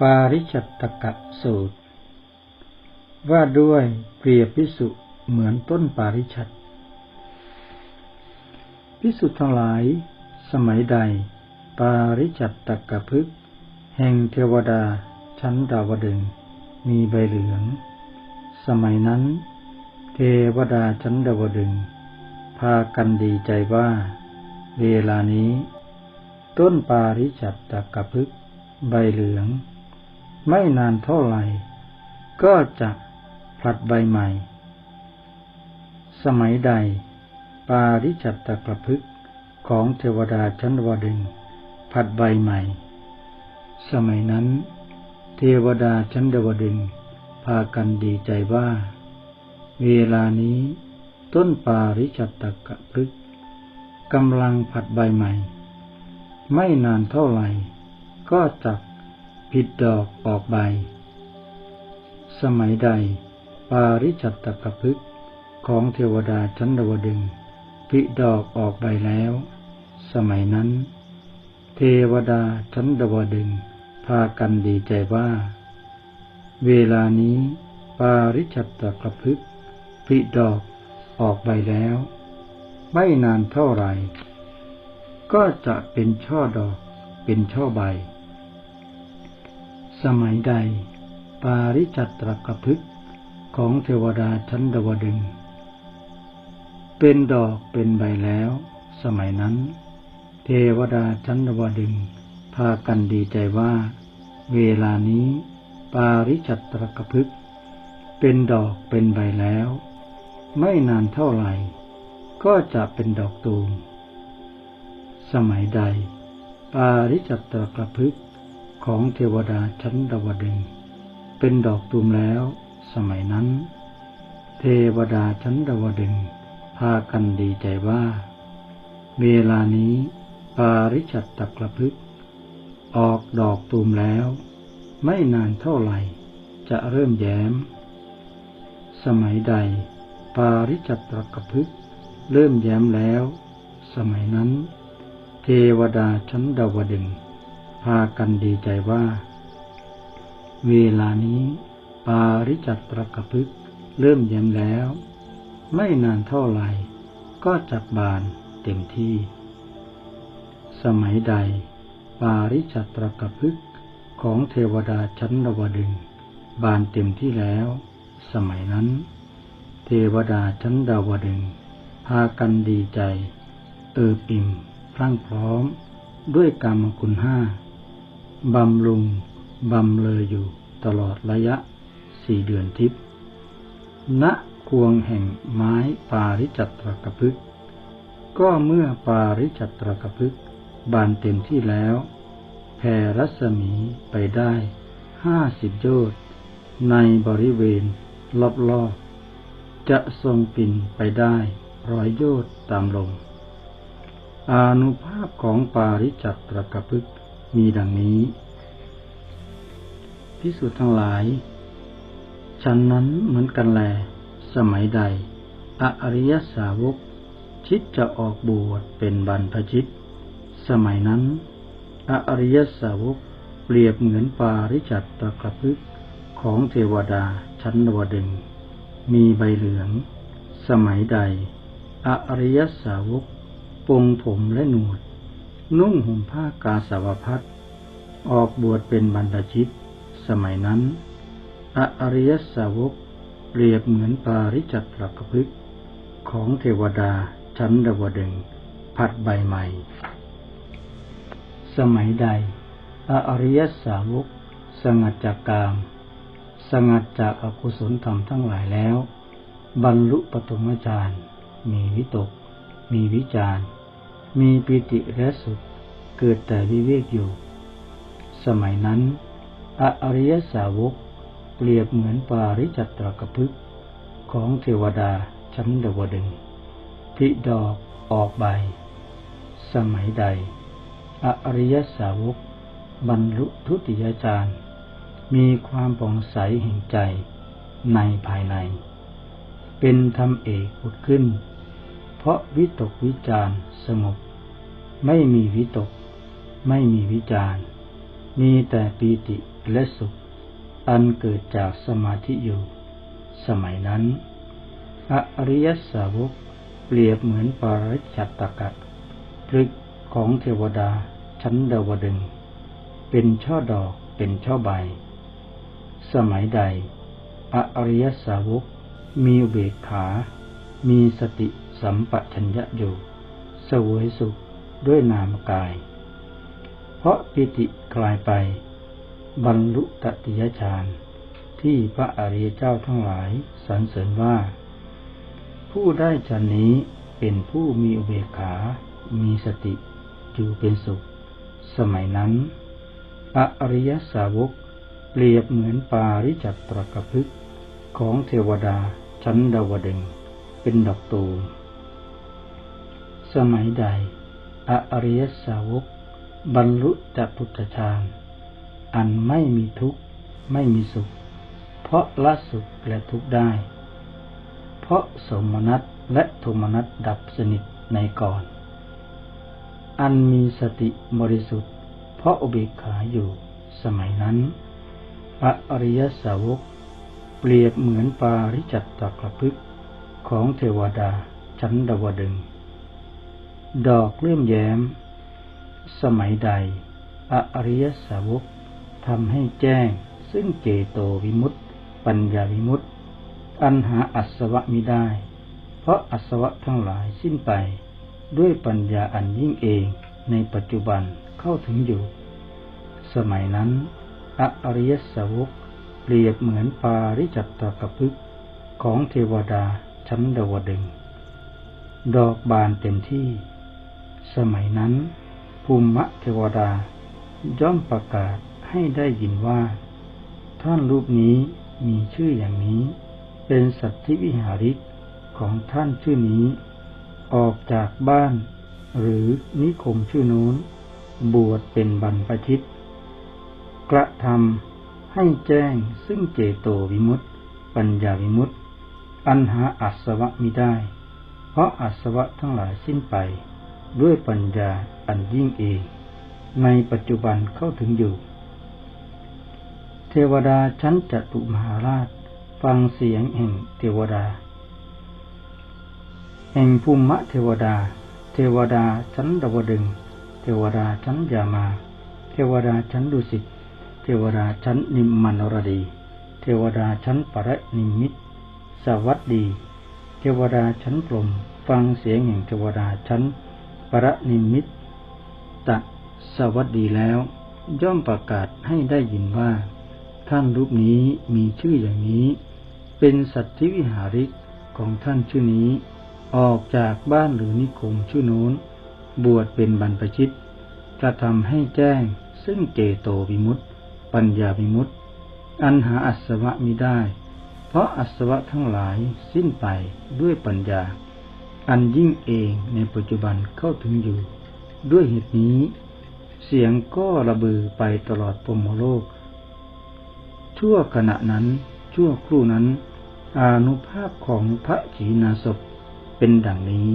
ปาริชัตตกะสูตร ว่าด้วยเปรียบพิสุเหมือนต้นปาริชัตพิสุทั้งหลาย สมัยใด ปาริชัตตกะพึก แห่งเทวดาชั้นดาวดึง มีใบเหลือง สมัยนั้น เทวดาชั้นดาวดึง พากันดีใจว่า เวลานี้ ต้นปาริชัตตกะพึก ใบเหลือง ไม่นานเท่าไหร่ ก็จะผลัดใบใหม่ สมัยใด ปาริจัตตกระพึกของเทวดาชั้นวดึงผัดใบใหม่ สมัยนั้น เทวดาชั้นดวดึงพากันดีใจว่า เวลานี้ต้นปาริจัตตกระพึกกำลังผัดใบใหม่ ไม่นานเท่าไหร่ ก็จะ ผิดดอกออกใบ สมัยใด ปาริจัตตกพึกของเทวดาชั้นดวดึงผิดอกออกใบแล้ว สมัยนั้น เทวดาชั้นดวดึงพากันดีใจว่า เวลานี้ ปาริจัตตกพึกผิดอกออกใบแล้ว ไม่นานเท่าไหร่ ก็จะเป็นช่อดอกเป็นช่อใบ สมัยใด ปาริจัตตรกพึกของเทวดาชั้นดวดึง เป็นดอกเป็นใบแล้ว สมัยนั้น เทวดาชั้นดวดึง พากันดีใจว่า เวลานี้ ปาริจัตตรกพึกเป็นดอกเป็นใบแล้ว ไม่นานเท่าไหร่ ก็จะเป็นดอกตูมสมัยใด ปาริจัตตรกพึก ของเทวดาชั้นดาวดึงเป็นดอกตูมแล้ว สมัยนั้น เทวดาชั้นดาวดึงพากันดีใจว่า เวลานี้ปาริชัตตกระพึก ออกดอกตูมแล้ว ไม่นานเท่าไหร่ จะเริ่มแย้ม สมัยใด ปาริจัตตกระพึก เริ่มแย้มแล้ว สมัยนั้น เทวดาชั้นดาวดึง พากันดีใจว่า เวลานี้ปาริจัตตรกพึกเริ่มแย้มแล้ว ไม่นานเท่าไหร่ ก็จักบานเต็มที่ สมัยใด ปาริจัตตรกพึกของเทวดาชั้นนวดึง บานเต็มที่แล้ว สมัยนั้น เทวดาชั้นดาวดึง พากันดีใจ เอิบอิ่มพรั่งพร้อมด้วยกรรมคุณห้า บำรุงบำเลยอยู่ตลอดระยะสี่เดือนทิพย์ณควงแห่งไม้ปาริจัตรกพึก ก็เมื่อปาริจัตรกพึก บานเต็มที่แล้วแผ่รัศมีไปได้ห้าสิบโยชน์ในบริเวณรอบๆจะทรงปินไปได้ร้อยโยชน์ตามลมอานุภาพของปาริจัตรกพึก มีดังนี้ พิสูจน์ทั้งหลาย ฉันนั้นเหมือนกันแล สมัยใด อริยสาวก ชิดจะออกบวชเป็นบรรพชิต สมัยนั้น อริยสาวกเปรียบเหมือนปาริจัตตกระพึกของเทวดาชั้นวดึง มีใบเหลือง สมัยใด อริยสาวกปงผมและหนวด นุ่งห่มผ้ากาสาวพัดออกบวชเป็นบรรพชิต สมัยนั้นอริยสาวกเปรียบเหมือนปาริจัตรกพึกของเทวดาชั้นดวดึงผัดใบใหม่ สมัยใด อริยสาวก สงัดจากกาม สงัดจากอากุศลธรรมทั้งหลายแล้ว บรรลุปฐมฌานมีวิตก มีวิจาร มีปิติและสุขเกิดแต่วิเวกอยู่ สมัยนั้นอริยสาวกเปรียบเหมือนปาริจัตตรกพึกของเทวดาชั้นดวดึงพิดอกออกใบ สมัยใด อริยสาวก บรรลุทุติยจารมีความป่องใสแห่งใจในภายใน เป็นธรรมเอกผุดขึ้น เพราะวิตกวิจารสงบ ไม่มีวิตก ไม่มีวิจารมีแต่ปีติและสุข อันเกิดจากสมาธิอยู่ สมัยนั้น อริยสาวกเปรียบเหมือนปาริจัตตกะพฤกของเทวดาชั้นดาวดึง เป็นช่อดอกเป็นช่อใบ สมัยใด อริยสาวกมีเบกขา มีสติ สัมปชัญญะอยู่สวยสุขด้วยนามกาย เพราะปิติกลายไป บรรลุตติยฌานที่พระอริยเจ้าทั้งหลายสรรเสริญว่า ผู้ได้ฌานนี้เป็นผู้มีอุเบกขา มีสติอยู่เป็นสุข สมัยนั้นอริยสาวกเปรียบเหมือนปาริจัตตรกพึกของเทวดาชั้นดาวดึง เป็นดอกตูม สมัยใด อริยสาวก บรรลุจัตุตฌานอันไม่มีทุกข์ไม่มีสุข เพราะละสุขและทุกข์ได้ เพราะสมนัตและโทมนัตดับสนิทในก่อน อันมีสติบริสุทธิ์ เพราะอุเบกขาอยู่สมัยนั้นอริยสาวก เปรียบเหมือนปาริจัตตกระพึกของเทวดาชั้นดาวดึง ดอกเลื่อมแย้ม สมัยใด อริยสาวกทำให้แจ้ง ซึ่งเจโตวิมุตติ ปัญญาวิมุตติ อันหาอัศวะมิได้ เพราะอัศวะทั้งหลายสิ้นไป ด้วยปัญญาอันยิ่งเองในปัจจุบันเข้าถึงอยู่ สมัยนั้น อริยสาวกเปรียบเหมือนปาริจัตตกพึกของเทวดาชั้นดาวดึง ดอกบานเต็มที่ สมัยนั้น ภูมิเทวดา ย่อมประกาศให้ได้ยินว่า ท่านรูปนี้มีชื่ออย่างนี้ เป็นสัตธิวิหาริกของท่านชื่อนี้ ออกจากบ้าน หรือนิคมชื่อนู้น บวชเป็นบรรพชิต กระทำให้แจ้งซึ่งเจโตวิมุตติ ปัญญาวิมุตติ อันหาอัศวะมิได้ เพราะอัศวะทั้งหลายสิ้นไป ด้วยปัญญาอันยิ่งเองในปัจจุบันเข้าถึงอยู่ เทวดาชั้นจตุมหาราช ฟังเสียงแห่งเทวดา แห่งภูมิเทวดา เทวดาชั้นดาวดึง เทวดาชั้นยามา เทวดาชั้นดุสิต เทวดาชั้นนิมมานรดี เทวดาชั้นปรนิมิต สวัสดี เทวดาชั้นกลมฟังเสียงแห่งเทวดาชั้น ปรนิมิตตสวัสดีแล้ว ย่อมประกาศให้ได้ยินว่า ท่านรูปนี้มีชื่ออย่างนี้ เป็นสัตธิวิหาริกของท่านชื่อนี้ ออกจากบ้านหรือนิคมชื่อโน้น บวชเป็นบรรพชิตกระทำให้แจ้งซึ่งเจโตวิมุตติ ปัญญาวิมุตติ อันหาอัศวะมิได้ เพราะอัศวะทั้งหลายสิ้นไปด้วยปัญญา อันยิ่งเองในปัจจุบันเข้าถึงอยู่ ด้วยเหตุนี้ เสียงก็ระบือไปตลอดปมโลก ชั่วขณะนั้น ชั่วครู่นั้นอานุภาพของพระจีนาศพเป็นดังนี้